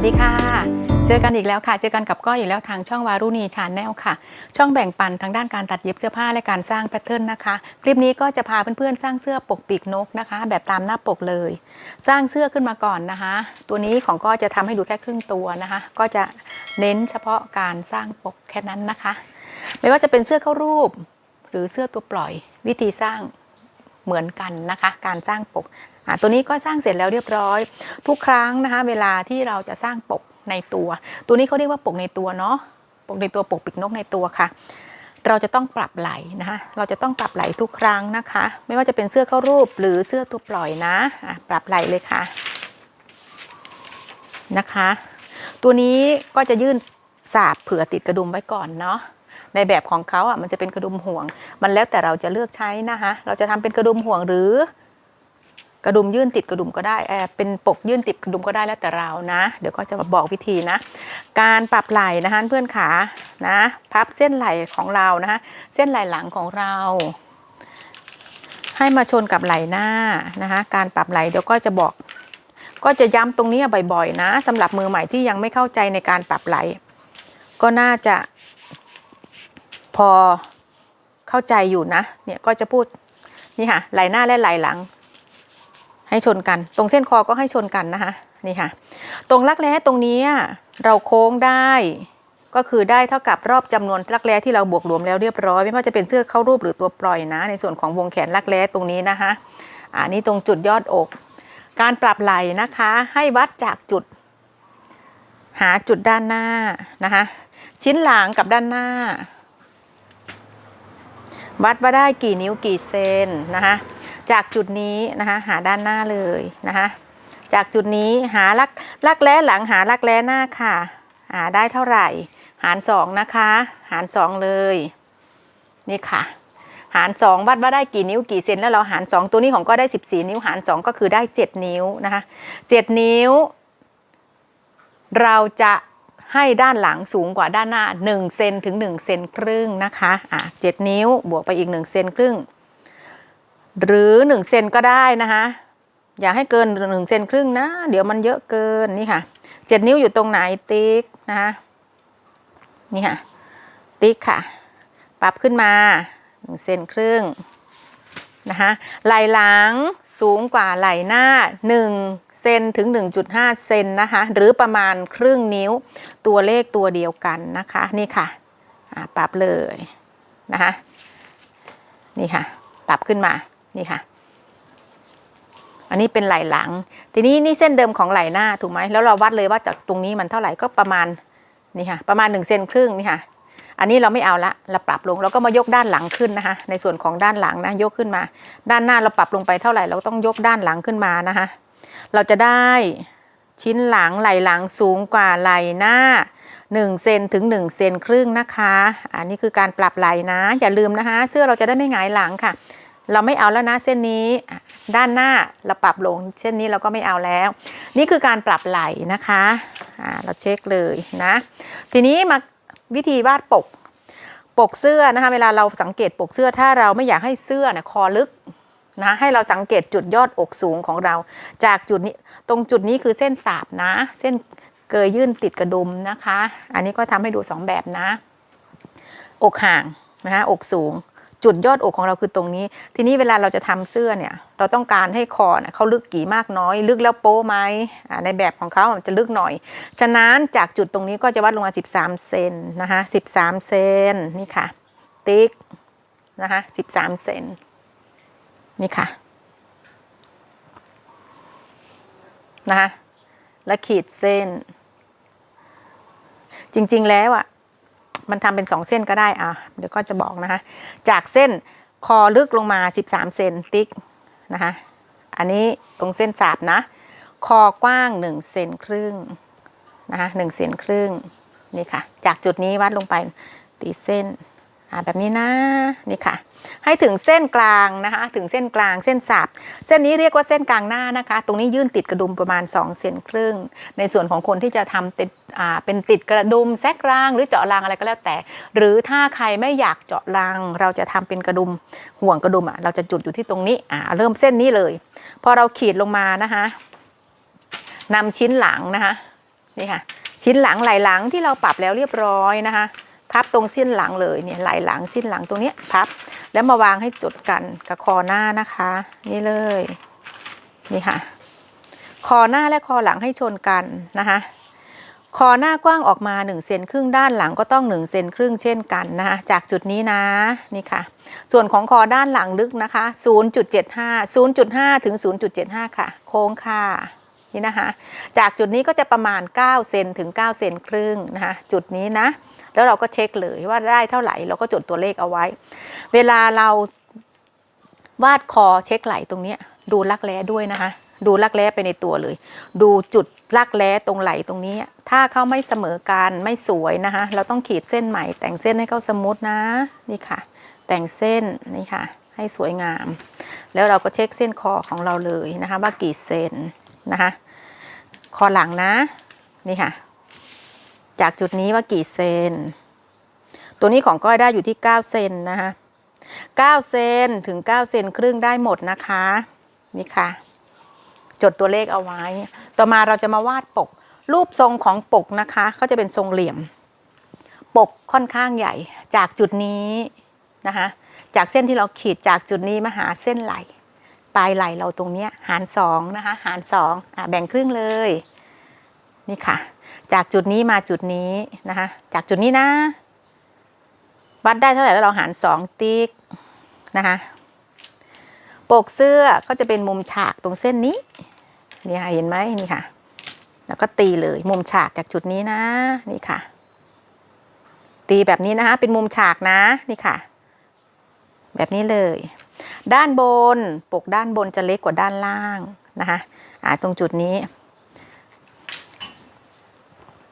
วัสดีค่ะ เจอกันอีกแล้วค่ะ เจอกันกับก้อยอีกแล้วทางช่องวารุณีชาแนลค่ะ ช่องแบ่งปันทางด้านการตัดเย็บเสื้อผ้าและการสร้างแพทเทิร์นนะคะ คลิปนี้ก็จะพาเพื่อนๆสร้างเสื้อปกปีกนกนะคะ แบบตามหน้าปกเลย สร้างเสื้อขึ้นมาก่อนนะคะ ตัวนี้ของก็จะทำให้ดูแค่ครึ่งตัวนะคะ ก็จะเน้นเฉพาะการสร้างปกแค่นั้นนะคะ ไม่ว่าจะเป็นเสื้อเข้ารูป หรือเสื้อตัวปล่อย วิธีสร้าง เหมือนกันนะคะ การสร้างปกอะตัวนี้ก็สร้างเสร็จแล้วเรียบร้อย ทุกครั้งนะคะ เวลาที่เราจะสร้างปกในตัว ตัวนี้เขาเรียกว่าปกในตัวเนาะปกในตัวปกปีกนกในตัวค่ะ เราจะต้องปรับไหลนะคะ เราจะต้องปรับไหลทุกครั้งนะคะ ไม่ว่าจะเป็นเสื้อเข้ารูปหรือเสื้อตัวปล่อยนะะปรับไหลเลยค่ะนะคะ ตัวนี้ก็จะยื่นสาบเผื่อติดกระดุมไว้ก่อนเนาะ ในแบบของเขาอะมันจะเป็นกระดุมห่วง มันแล้วแต่เราจะเลือกใช้นะคะเราจะทำเป็นกระดุมห่วงหรือกระดุมยื่นติดกระดุมก็ได้เอเป็นปกยื่นติดกระดุมก็ได้แล้วแต่เรานะ เดี๋ยวก็จะมาบอกวิธีนะ การปรับไหล่นะคะเพื่อนขานะพับเส้นไหล่ของเรานะคะเส้นไหล่หลังของเรา ให้มาชนกับไหล่หน้านะคะการปรับไหล่เดี๋ยวก็จะบอกก็จะย้ำตรงนี้บ่อยๆนะสำหรับมือใหม่ที่ยังไม่เข้าใจในการปรับไหล่ก็น่าจะ อเข้าใจอยู่นะ เนี่ยก็จะพูดนี่ค่ะไหลหน้าและไหลหลัง ให้ชนกัน ตรงเส้นคอก็ให้ชนกันนะคะนี่ค่ะ ตรงรักแร้ตรงนี้เราโค้งได้ก็คือได้เท่ากับรอบจำนวนรักแร้ที่เราบวกรวมแล้วเรียบร้อย ไม่ว่าจะเป็นเสื้อเข้ารูปหรือตัวปล่อยนะ ในส่วนของวงแขนรักแร้ตรงนี้นะคะอันนี้ตรงจุดยอดอก การปรับไหล่นะคะ ให้วัดจากจุด หาจุดด้านหน้านะคะ ชิ้นหลังกับด้านหน้า วัดว่าได้กี่นิ้วกี่เซนนะคะจากจุดนี้นะคะหาด้านหน้าเลยนะคะจากจุดนี้หาลักลักแร้หลังหาลักแร้หน้าค่ะ หาได้เท่าไหร่ หารสองนะคะ หารสองเลย นี่ค่ะ หารสองวัดว่าได้กี่นิ้วกี่เซนแล้วเราหารสองตัวนี้ของก็ได้14นิ้วหารสองก็คือได้7นิ้วนะคะ7นิ้ว เราจะ ให้ด้านหลังสูงกว่าด้านหน้า1เซนถึง1เซนครึ่งนะคะอะ7นิ้วบวกไปอีก1เซนครึ่ง หรือ1เซนก็ได้นะคะอย่าให้เกิน1เซนครึ่งนะ เดี๋ยวมันเยอะเกินนี่ค่ะ7นิ้วอยู่ตรงไหนติ๊กนะคะนี่ค่ะติ๊กค่ะ ปรับขึ้นมา1เซนครึ่ง นะคะไหล่หลังสูงกว่าไหล่หน้า 1 เซนถึง 1.5 เซนนะคะหรือประมาณครึ่งนิ้วตัวเลขตัวเดียวกันนะคะนี่ค่ะปรับเลยนะคะนี่ค่ะปรับขึ้นมานี่ค่ะ อันนี้เป็นไหล่หลัง ทีนี้นี่เส้นเดิมของไหล่หน้าถูกไหมแล้วเราวัดเลยว่าจากตรงนี้มันเท่าไหร่ก็ประมาณนี่ค่ะประมาณ1เซนครึ่งนี่ค่ะ อันนี้เราไม่เอาละเราปรับลงเราก็มายกด้านหลังขึ้นนะคะ ในส่วนของด้านหลังนะยกขึ้นมา ด้านหน้าเราปรับลงไปเท่าไหร่เราต้องยกด้านหลังขึ้นมานะคะ เราจะได้ชิ้นหลังไหล่หลังสูงกว่าไหล่หน้า1เซนถึง1เซนครึ่งนะคะ อันนี้คือการปรับไหล่นะ อย่าลืมนะคะ เสื้อเราจะได้ไม่หงายหลังค่ะ เราไม่เอาแล้วนะเส้นนี้ ด้านหน้าเราปรับลง เส้นนี้เราก็ไม่เอาแล้ว นี่คือการปรับไหล่นะคะ เราเช็คเลยนะ ทีนี้มา วิธีวาดปก ปกเสื้อนะคะเวลาเราสังเกตปกเสื้อถ้าเราไม่อยากให้เสื้อเนี่ยคอลึกนะให้เราสังเกตจุดยอดอกสูงของเรา จากจุดนี้ตรงจุดนี้คือเส้นสาบนะ เส้นเกยยื่นติดกระดุมนะคะ อันนี้ก็ทำให้ดูสองแบบนะ อกห่างนะคะอกสูง จุดยอดอกของเราคือตรงนี้ ทีนี้เวลาเราจะทำเสื้อเนี่ย เราต้องการให้คอเเขาลึกกี่มากน้อย ลึกแล้วโป๊ไหมในแบบของเขาจะลึกหน่อย ฉะนั้นจากจุดตรงนี้ก็จะวัดลงมา 13 เซนนะคะ13 เซนนี่ค่ะ ติ๊กนะคะ13 เซนนี่ค่ะนะคะแล้วขีดเส้น จริง ๆ แล้วอะ มันทำเป็น 2 เส้นก็ได้อะเดี๋ยวก็จะบอกนะคะ จากเส้นคอลึกลงมา 13 เซนติ๊กนะคะ อันนี้ตรงเส้นสาบนะ คอกว้าง 1 เซนครึ่งนะคะ1เซนครึ่งนี่ค่ะ จากจุดนี้วัดลงไปตีเส้น แบบนี้นะนี่ค่ะ ให้ถึงเส้นกลางนะคะถึงเส้นกลางเส้นสาบเส้นนี้เรียกว่าเส้นกลางหน้านะคะ ตรงนี้ยื่นติดกระดุมประมาณ 2 เซนครึ่ง ในส่วนของคนที่จะทำติดอ่าเป็นติดกระดุมแซกราง หรือเจาะรางอะไรก็แล้วแต่ หรือถ้าใครไม่อยากเจาะราง เราจะทำเป็นกระดุมห่วงกระดุมอะเราจะจุดอยู่ที่ตรงนี้อ่าเริ่มเส้นนี้เลย พอเราขีดลงมานะคะนำชิ้นหลังนะคะนี่ค่ะชิ้นหลังไหลหลังที่เราปรับแล้วเรียบร้อยนะคะ พับตรงเส้นหลังเลยเนี่ยไหลหลังชิ้นหลังตรงเนี้ยพับ แล้วมาวางให้จดกันกับคอหน้านะคะ นี่เลยนี่ค่ะ คอหน้าและคอหลังให้ชนกันนะคะ คอหน้ากว้างออกมา1เซนครึ่งด้านหลังก็ต้อง1เซนครึ่งเช่นกันนะคะจากจุดนี้นะนี่ค่ะ ส่วนของคอด้านหลังลึกนะคะ 0.75 0.5 ถึง 0.75 ค่ะ โค้งค่ะนี่นะคะ จากจุดนี้ก็จะประมาณ9เซนถึง9เซนครึ่งนะคะจุดนี้นะ แล้วเราก็เช็คเลยว่าได้เท่าไหร่เราก็จดตัวเลขเอาไว้ เวลาเราวาดคอเช็คไหล่ตรงนี้ดูลักแร้ด้วยนะคะดูลักแร้ไปในตัวเลย ดูจุดลักแร้ตรงไหล่ตรงนี้ ถ้าเขาไม่เสมอกันไม่สวยนะคะเราต้องขีดเส้นใหม่ แต่งเส้นให้เขาสมูทนะนี่ค่ะ แต่งเส้นนี่ค่ะ ให้สวยงาม แล้วเราก็เช็คเส้นคอของเราเลยนะคะ ว่ากี่เซนนะคะ คอหลังนะนี่ค่ะ จากจุดนี้ว่ากี่เซน ตัวนี้ของก้อยได้อยู่ที่ 9 เซนนะคะ9เซนถึง 9 เซนครึ่งได้หมดนะคะ นี่ค่ะ จดตัวเลขเอาไว้ ต่อมาเราจะมาวาดปก รูปทรงของปกนะคะเขาจะเป็นทรงเหลี่ยม ปกค่อนข้างใหญ่จากจุดนี้นะคะจากเส้นที่เราขีดจากจุดนี้มาหาเส้นไหล ปลายไหลเราตรงเนี้ยหารสองนะคะหารสองอะแบ่งครึ่งเลย นี่ค่ะ จากจุดนี้มาจุดนี้นะคะ จากจุดนี้นะ วัดได้เท่าไหร่แล้วเราหารสองติ๊กนะคะปกเสื้อก็จะเป็นมุมฉากตรงเส้นนี้นี่ค่ะเห็นไหมนี่ค่ะ แล้วก็ตีเลยมุมฉากจากจุดนี้นะนี่ค่ะ ตีแบบนี้นะคะ เป็นมุมฉากนะนี่ค่ะ แบบนี้เลย ด้านบนปกด้านบนจะเล็กกว่าด้านล่างนะคะอ่าตรงจุดนี้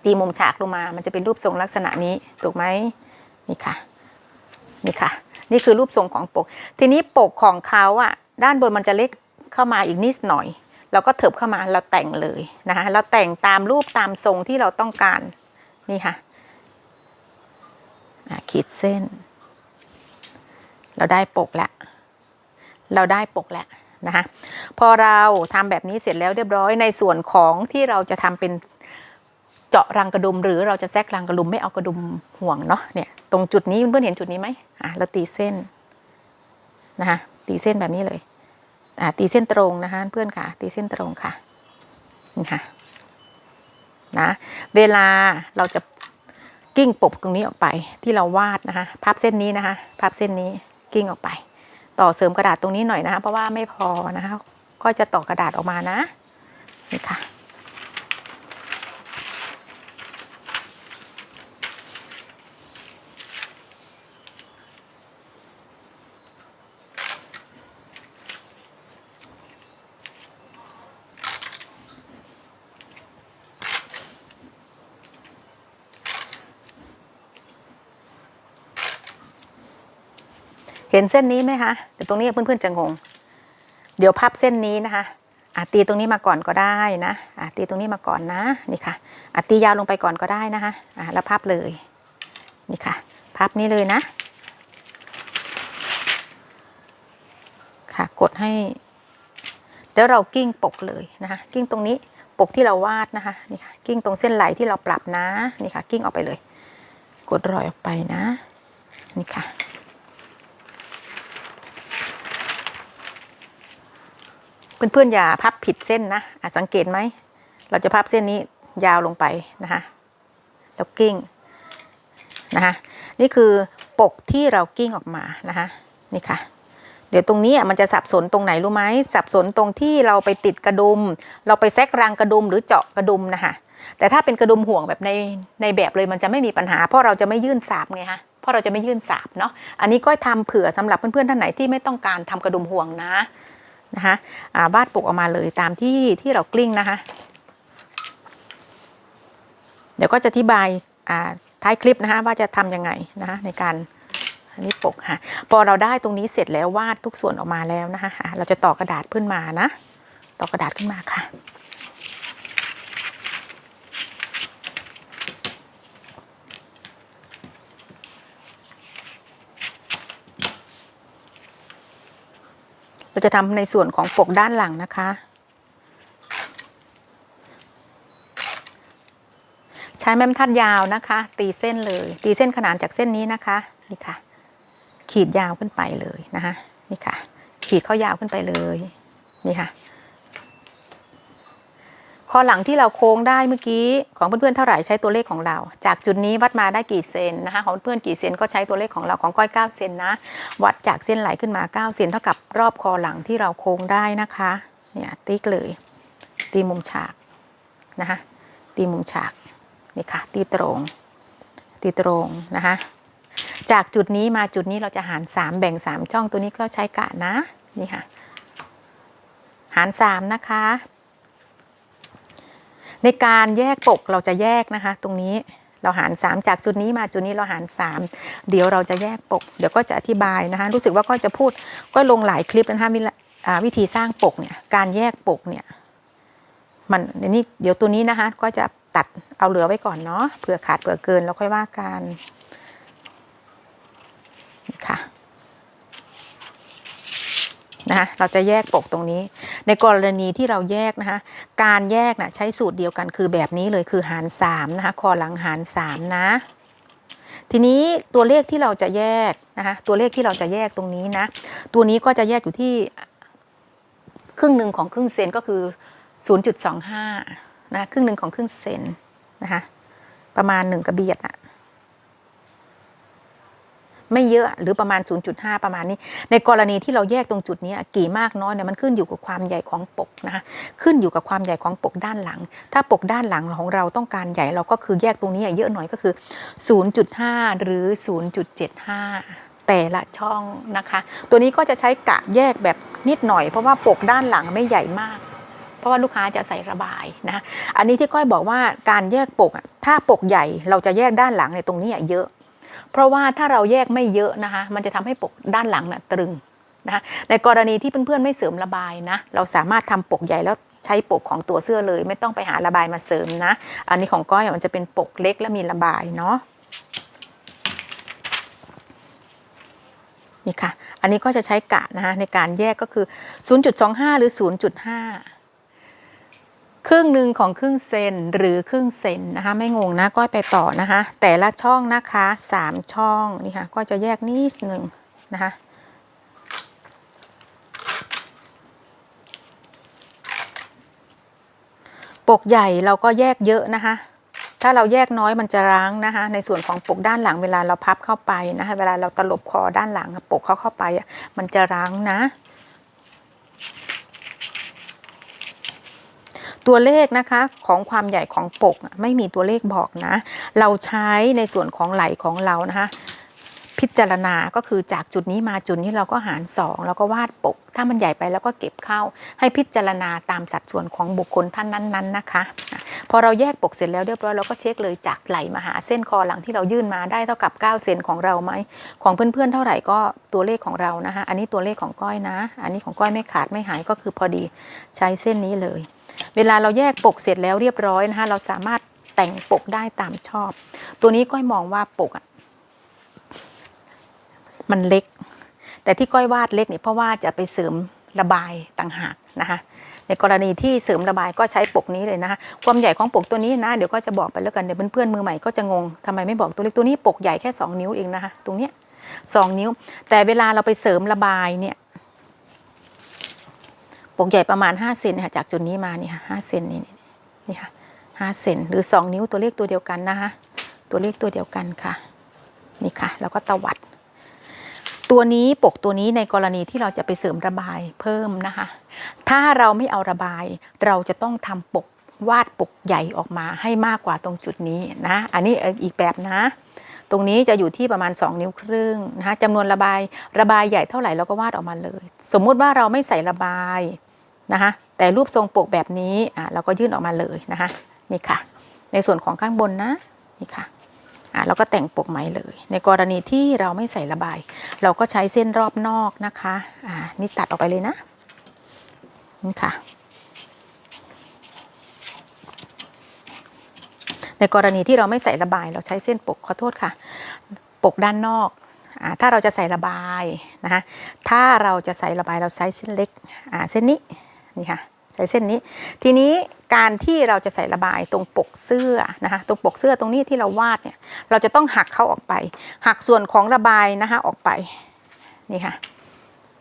ตีมุมฉากลงมา มันจะเป็นรูปทรงลักษณะนี้ถูกไหมนี่ค่ะนี่ค่ะ นี่คือรูปทรงของปก ทีนี้ปกของเขาอะด้านบนมันจะเล็กเข้ามาอีกนิดหน่อยเราก็เถิบเข้ามาเราแต่งเลยนะคะเราแต่งตามรูปตามทรงที่เราต้องการนี่ค่ะอะขีดเส้น เราได้ปกแล้วเราได้ปกแล้วนะคะพอเราทำแบบนี้เสร็จแล้วเรียบร้อยในส่วนของที่เราจะทำเป็น เจาะรังกระดุม หรือเราจะแทรกรังกระดุมไม่เอากระดุมห่วงเนาะเนี่ยตรงจุดนี้เพื่อนเห็นจุดนี้ไหมอะเราตีเส้นนะคะตีเส้นแบบนี้เลยอะตีเส้นตรงนะคะเพื่อนค่ะ ตีเส้นตรงค่ะนี่ค่ะนะเวลาเราจะกิ้งปกตรงนี้ออกไปที่เราวาดนะคะพับเส้นนี้นะคะพับเส้นนี้กิ้งออกไป ต่อเสริมกระดาษตรงนี้หน่อยนะคะเพราะว่าไม่พอนะคะก็จะต่อกระดาษออกมานะนี่ค่ะ เส้นนี้ไหมคะเดี๋ยวตรงนี้เพื่อนๆจะงง เดี๋ยวพับเส้นนี้นะคะอะตีตรงนี้มาก่อนก็ได้นะอะตีตรงนี้มาก่อนนะนี่ค่ะอะตียาวลงไปก่อนก็ได้นะคะอะแล้วพับเลยนี่ค่ะพับนี้เลยนะ ค่ะกดให้เดี๋ยวเรากิ้งปกเลยนะคะกิ้งตรงนี้ปกที่เราวาดนะคะนี่ค่ะกิ้งตรงเส้นไหลที่เราปรับนะนี่ค่ะกิ้งออกไปเลย กดรอยออกไปนะนี่ค่ะ เพื่อนๆอย่าพับผิดเส้นนะสังเกตไหม เราจะพับเส้นนี้ยาวลงไปนะคะแล้วกิ้งนะคะนี่คือปกที่เรากิ้งออกมานะคะนี่ค่ะ เดี๋ยวตรงนี้มันจะสับสนตรงไหนรู้ไหมสับสนตรงที่เราไปติดกระดุม เราไปแซกรังกระดุมหรือเจาะกระดุมนะคะแต่ถ้าเป็นกระดุมห่วงแบบในในแบบเลยมันจะไม่มีปัญหา เพราะเราจะไม่ยื่นสาบไงคะเพราะเราจะไม่ยื่นสาบเนาะอันนี้ก็ทำเผื่อสำหรับเพื่อนๆท่านไหนที่ไม่ต้องการทำกระดุมห่วงนะ นะคะาวาดปกออกมาเลยตามที่ที่เรากลิ้งนะคะ เดี๋ยวก็จะอธิบายาท้ายคลิปนะคะว่าจะทำยังไงนะคะในการอันนี้ปกค่ะ พอเราได้ตรงนี้เสร็จแล้ววาดทุกส่วนออกมาแล้วนะคะอะเราจะต่อกระดาษขึ้นมานะ ต่อกระดาษขึ้นมาค่ะ เราจะทำในส่วนของปกด้านหลังนะคะ ใช้แม่บรรทัดยาวนะคะ ตีเส้นเลย ตีเส้นขนานจากเส้นนี้นะคะ นี่ค่ะ ขีดยาวขึ้นไปเลยนะคะ นี่ค่ะ ขีดเข้ายาวขึ้นไปเลย นี่ค่ะ คอหลังที่เราโค้งได้เมื่อกี้ของเพื่อนๆเท่าไหร่ใช้ตัวเลขของเรา จากจุดนี้วัดมาได้กี่เซนนะคะของเพื่อนกี่เซนก็ใช้ตัวเลขของเราของก้อย9เซนนะวัดจากเส้นไหลขึ้นมา 9 เซนเท่ากับรอบคอหลังที่เราโค้งได้นะคะเนี่ยติ๊กเลย ตีมุมฉากนะคะตีมุมฉากนี่ค่ะตีตรง ตีตรงนะคะจากจุดนี้มาจุดนี้เราจะหาร 3 แบ่ง 3 ช่องตัวนี้ก็ใช้กะนะนี่ค่ะหาร 3 นะคะ ในการแยกปกเราจะแยกนะคะ ตรงนี้เราหาร 3 จากจุดนี้มาจุดนี้เราหาร 3 เดี๋ยวเราจะแยกปก เดี๋ยวก็จะอธิบายนะคะ รู้สึกว่าก็จะพูดก็ลงหลายคลิปนะคะวิละอ่าวิธีสร้างปกเนี่ยการแยกปกเนี่ยมันเดี๋ยวนี้เดี๋ยวตัวนี้นะคะ ก็จะตัดเอาเหลือไว้ก่อนเนาะเผื่อขาดเผื่อเกินแล้วค่อยว่ากันค่ะ นะคะเราจะแยกปกตรงนี้ ในกรณีที่เราแยกนะคะการแยกนะใช้สูตรเดียวกันคือแบบนี้เลยคือหาร3นะคะคอหลังหาร3นะทีนี้ตัวเลขที่เราจะแยกนะคะตัวเลขที่เราจะแยกตรงนี้นะตัวนี้ก็จะแยกอยู่ที่ครึ่งหนึ่งของครึ่งเซนก็คือ 0.25นะครึ่งหนึ่งของครึ่งเซนนะคะประมาณ 1 กระเบียดอะ ไม่เยอะหรือประมาณ 0.5 ประมาณนี้ ในกรณีที่เราแยกตรงจุดนี้กี่มากน้อยเนี่ยมันขึ้นอยู่กับความใหญ่ของปกนะคะขึ้นอยู่กับความใหญ่ของปกด้านหลัง ถ้าปกด้านหลังของเราต้องการใหญ่เราก็คือแยกตรงนี้เยอะหน่อยก็คือ 0.5 หรือ 0.75แต่ละช่องนะคะ ตัวนี้ก็จะใช้กะแยกแบบนิดหน่อย เพราะว่าปกด้านหลังไม่ใหญ่มาก เพราะว่าลูกค้าจะใส่ระบายนะ อันนี้ที่ก้อยบอกว่าการแยกปกถ้าปกใหญ่เราจะแยกด้านหลังในตรงนี้เยอะ เพราะว่าถ้าเราแยกไม่เยอะนะคะมันจะทำให้ปกด้านหลังน่ะตรึงนะคะในกรณีที่เพื่อนๆไม่เสริมระบายนะเราสามารถทำปกใหญ่แล้วใช้ปกของตัวเสื้อเลย ไม่ต้องไปหาระบายมาเสริมนะ อันนี้ของก้อยมันจะเป็นปกเล็กและมีระบายเนาะนี่ค่ะ อันนี้ก็จะใช้กะนะคะในการแยกก็คือ 0.25 หรือ 0.5 ครึ่งหนึ่งของครึ่งเซนหรือครึ่งเซนนะคะ ไม่งงนะก้อยไปต่อนะคะ แต่ละช่องนะคะสามช่องนี่ค่ะก็จะแยกนิดหนึ่งนะคะปกใหญ่เราก็แยกเยอะนะคะ ถ้าเราแยกน้อยมันจะร้างนะคะ ในส่วนของปกด้านหลังเวลาเราพับเข้าไปนะคะเวลาเราตลบคอด้านหลังปกเข้าเข้าไปอะมันจะร้างนะ ตัวเลขนะคะของความใหญ่ของปกไม่มีตัวเลขบอกนะ เราใช้ในส่วนของไหลของเรานะคะ พิจารณาก็คือจากจุดนี้มาจุดนี้เราก็หาร 2 แล้วก็วาดปก ถ้ามันใหญ่ไปแล้วก็เก็บเข้า ให้พิจารณาตามสัดส่วนของบุคคลท่านนั้นๆนะคะอะพอเราแยกปกเสร็จแล้วเรียบร้อยเราก็เช็คเลยจากไหลมาหาเส้นคอหลังที่เรายื่นมาได้เท่ากับ 9 เซนของเราไหมของเพื่อนๆเท่าไหร่ก็ตัวเลขของเรานะคะอันนี้ตัวเลขของก้อยนะ อันนี้ของก้อยไม่ขาดไม่หายก็คือพอดีใช้เส้นนี้เลย เวลาเราแยกปกเสร็จแล้วเรียบร้อยนะคะเราสามารถแต่งปกได้ตามชอบ ตัวนี้ก้อยมองว่าปกอะ มันเล็ก แต่ที่ก้อยวาดเล็กเนี่ยเพราะว่าจะไปเสริมระบายต่างหากนะคะในกรณีที่เสริมระบายก็ใช้ปกนี้เลยนะคะความใหญ่ของปกตัวนี้นะเดี๋ยวก็จะบอกไปแล้วกันเดี๋ยวเพื่อนๆมือใหม่ก็จะงงทำไมไม่บอกตัวเล็กตัวนี้ปกใหญ่แค่ 2 นิ้วเองนะคะตรงเนี้ยสองนิ้ว แต่เวลาเราไปเสริมระบายเนี่ยปกใหญ่ประมาณ5เซนค่ะจากจุดนี้มานี่ค่ะห้าเซนนี่นี่นี่ค่ะห้าเซนหรือ 2 นิ้วตัวเลขตัวเดียวกันนะคะตัวเลขตัวเดียวกันค่ะนี่ค่ะ แล้วก็ตวัด ตัวนี้ปกตัวนี้ในกรณีที่เราจะไปเสริมระบายเพิ่มนะคะ ถ้าเราไม่เอาระบายเราจะต้องทำปกวาดปกใหญ่ออกมาให้มากกว่าตรงจุดนี้นะ อันนี้อีกแบบนะ ตรงนี้จะอยู่ที่ประมาณ 2 นิ้วครึ่งนะคะจำนวนระบายระบายใหญ่เท่าไหร่เราก็วาดออกมาเลย สมมุติว่าเราไม่ใส่ระบายนะคะแต่รูปทรงปกแบบนี้อะเราก็ยื่นออกมาเลยนะคะนี่ค่ะ ในส่วนของข้างบนนะนี่ค่ะ อะเราก็แต่งปกไหมเลย ในกรณีที่เราไม่ใส่ระบาย เราก็ใช้เส้นรอบนอกนะคะอ่านี่ตัดออกไปเลยนะนี่ค่ะ ในกรณีที่เราไม่ใส่ระบาย เราใช้เส้นปกขอโทษค่ะ ปกด้านนอกอาถ้าเราจะใส่ระบายนะคะถ้าเราจะใส่ระบายเราใช้เส้นเล็กอ่าเส้นนี้นี่ค่ะ ใส่เส้นนี้ ทีนี้การที่เราจะใส่ระบายตรงปกเสื้อนะคะตรงปกเสื้อตรงนี้ที่เราวาดเนี่ยเราจะต้องหักเข้าออกไป หักส่วนของระบายนะคะออกไปนี่ค่ะ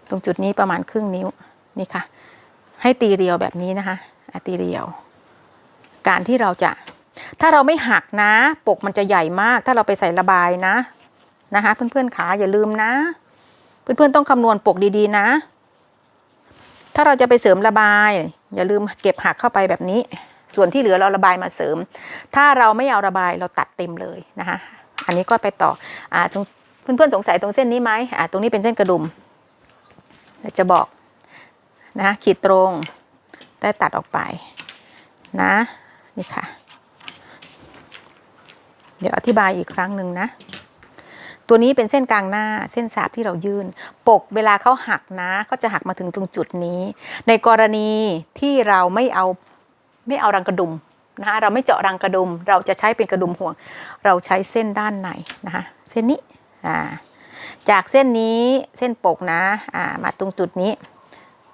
ตรงจุดนี้ประมาณครึ่งนิ้วนี่ค่ะ ให้ตีเรียวแบบนี้นะคะตีเรียว การที่เราจะถ้าเราไม่หักนะ ปกมันจะใหญ่มาก ถ้าเราไปใส่ระบายนะนะคะ เพื่อนๆขาอย่าลืมนะ เพื่อนๆต้องคำนวณปกดีๆนะ ถ้าเราจะไปเสริมระบาย อย่าลืมเก็บหักเข้าไปแบบนี้ ส่วนที่เหลือเราระบายมาเสริม ถ้าเราไม่เอาระบายเราตัดเต็มเลยนะคะอันนี้ก็ไปต่ออ่าตรงเพื่อนๆสงสัยตรงเส้นนี้ไหมอ่าตรงนี้เป็นเส้นกระดุมเดี๋ยวจะบอกนะขีดตรงได้ตัดออกไปนะนี่ค่ะ เดี๋ยวอธิบายอีกครั้งหนึ่งนะ ตัวนี้เป็นเส้นกลางหน้าเส้นสาบที่เรายื่น ปกเวลาเขาหักนะเขาจะหักมาถึงตรงจุดนี้ ในกรณีที่เราไม่เอาไม่เอารังกระดุมนะคะเราไม่เจาะรังกระดุม เราจะใช้เป็นกระดุมห่วง เราใช้เส้นด้านในนะคะเส้นนี้อ่าจากเส้นนี้เส้นปกนะอ่ามาตรงจุดนี้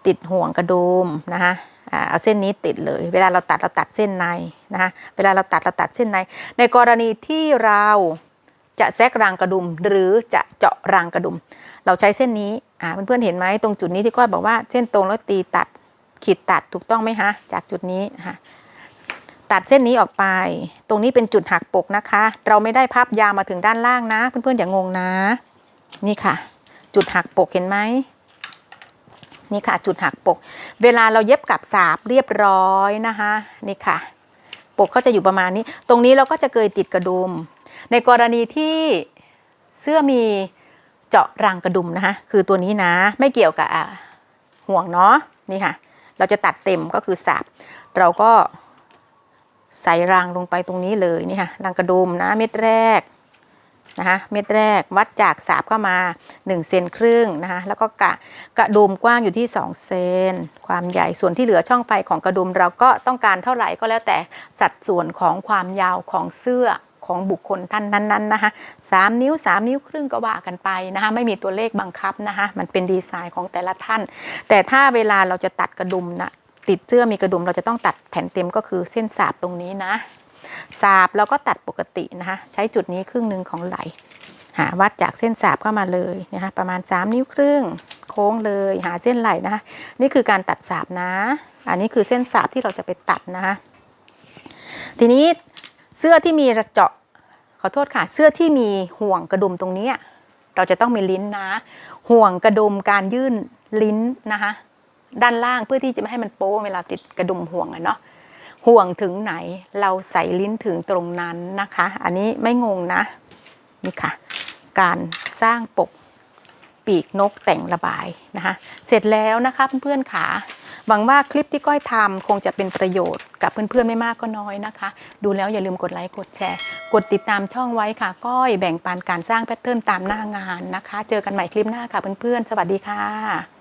ติดห่วงกระดุมนะคะเอาเส้นนี้ติดเลย เวลาเราตัดเราตัดเส้นในนะคะเวลาเราตัดเราตัดเส้นใน ในกรณีที่เรา จะแทรกรางกระดุมหรือจะเจาะรางกระดุม เราใช้เส้นนี้อ่าเพื่อนๆเห็นไหมตรงจุดนี้ที่ก้อยบอกว่าเส้นตรงแล้วตีตัดขีดตัดถูกต้องไหมคะจากจุดนี้นะคะตัดเส้นนี้ออกไป ตรงนี้เป็นจุดหักปกนะคะ เราไม่ได้พับยาวมาถึงด้านล่างนะ เพื่อนๆอย่างงนะ นี่ค่ะ จุดหักปกเห็นไหมนี่ค่ะจุดหักปก เวลาเราเย็บกับสาบเรียบร้อยนะคะนี่ค่ะ ปกเขาจะอยู่ประมาณนี้ ตรงนี้เราก็จะเกยติดกระดุม ในกรณีที่เสื้อมีเจาะรังกระดุมนะคะคือตัวนี้นะไม่เกี่ยวกับห่วงเนาะนี่ค่ะ เราจะตัดเต็มก็คือสาบเราก็ใส่รางลงไปตรงนี้เลยนี่ค่ะรังกระดุมนะเม็ดแรกนะคะเม็ดแรกวัดจากสาบเข้ามา1เซนครึ่งนะคะแล้วก็กะกระดุมกว้างอยู่ที่ 2 เซนความใหญ่ส่วนที่เหลือช่องไฟของกระดุมเราก็ต้องการเท่าไหร่ก็แล้วแต่สัดส่วนของความยาวของเสื้อ ของบุคคลท่านนั้นๆนะคะสามนิ้ว 3 นิ้วครึ่งก็ว่ากันไปนะคะไม่มีตัวเลขบังคับนะคะมันเป็นดีไซน์ของแต่ละท่าน แต่ถ้าเวลาเราจะตัดกระดุมนะติดเสื้อมีกระดุมเราจะต้องตัดแผ่นเต็มก็คือเส้นสาบตรงนี้นะสาบเราก็ตัดปกตินะคะใช้จุดนี้ครึ่งหนึ่งของไหลหาวัดจากเส้นสาบเข้ามาเลยนะคะประมาณ 3 นิ้วครึ่งโค้งเลยหาเส้นไหลนะคะนี่คือการตัดสาบนะ อันนี้คือเส้นสาบที่เราจะไปตัดนะคะทีนี้ เสื้อที่มีระเจาะขอโทษค่ะ เสื้อที่มีห่วงกระดุมตรงนี้ เราจะต้องมีลิ้นนะ ห่วงกระดุมการยื่นลิ้นนะคะ ด้านล่างเพื่อที่จะไม่ให้มันโป๊เวลาติดกระดุมห่วงอะเนาะห่วงถึงไหนเราใส่ลิ้นถึงตรงนั้นนะคะ อันนี้ไม่งงนะ นี่ค่ะ การสร้างปก ปีกนกแต่งระบายนะคะเสร็จแล้วนะคะเพื่อนๆขาหวังว่าคลิปที่ก้อยทำคงจะเป็นประโยชน์กับเพื่อนๆไม่มากก็น้อยนะคะ ดูแล้วอย่าลืมกดไลค์กดแชร์ กดติดตามช่องไว้ค่ะ ก้อยแบ่งปันการสร้างแพทเทิร์นตามหน้างานนะคะ เจอกันใหม่คลิปหน้าค่ะเพื่อนๆสวัสดีค่ะ